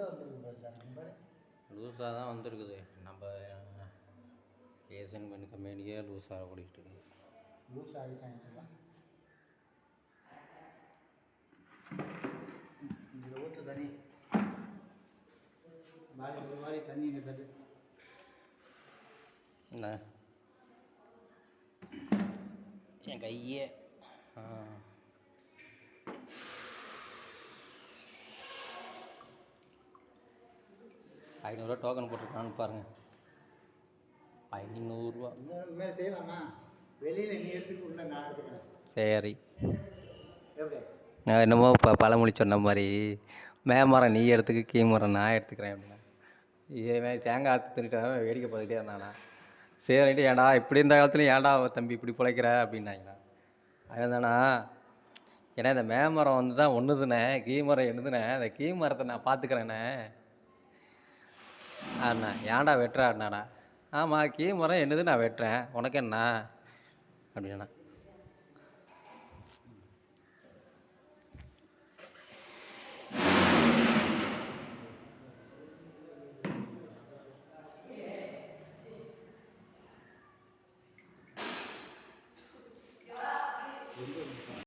லூஸாக வந்துருக்கு பாரு சார் நம்பர் லூஸாக தான் வந்திருக்குது. நம்ம ஏசியன் பென் கம்பெனிக்கே லூஸாக ஓடிக்கிட்டு இருக்குது லூஸ் ஆகிட்டாங்க இதில் ஊற்று தண்ணி. மாதிரி ஒரு மாதிரி தண்ணி தட்டு என்ன? என் கையே ஐநூறுரூவா டோக்கன் போட்டிருக்கான்னு பாருங்கள் ஐநூறுரூவா இன்னும் மேலே செய்யலாமா? வெளியில் நீ எடுத்துக்க உள்ள நான் எடுத்துக்கிறேன். சரி. நான் என்னமோ இப்போ பழமொழி சொன்ன மாதிரி மேமரம் நீ எடுத்துக்க கீமரம் நான் எடுத்துக்கிறேன் அப்படின்னா. இவன் தேங்காய் அறுத்து தின்னுட்டு வேடிக்கை பார்த்துட்டே இருந்தானா? சரின்ட்டு ஏன்டா இப்படி இந்த காலத்துலையும் ஏன்டா தம்பி இப்படி பிழைக்கிற? அப்படின்னாங்களா அவன் தானா ஏன்னா இந்த மேமரம் வந்து தான் ஒன்றுதுண்ணே கீமரம் என்னதுண்ணே அந்த கீமரத்தை நான் பார்த்துக்கிறேண்ணே அண்ணா ஏன்டா வெட்டுற? அண்ணாடா ஆமாம் கீமரம் என்னது நான் வெட்டுறேன். உனக்கு என்ன? அப்படின்னா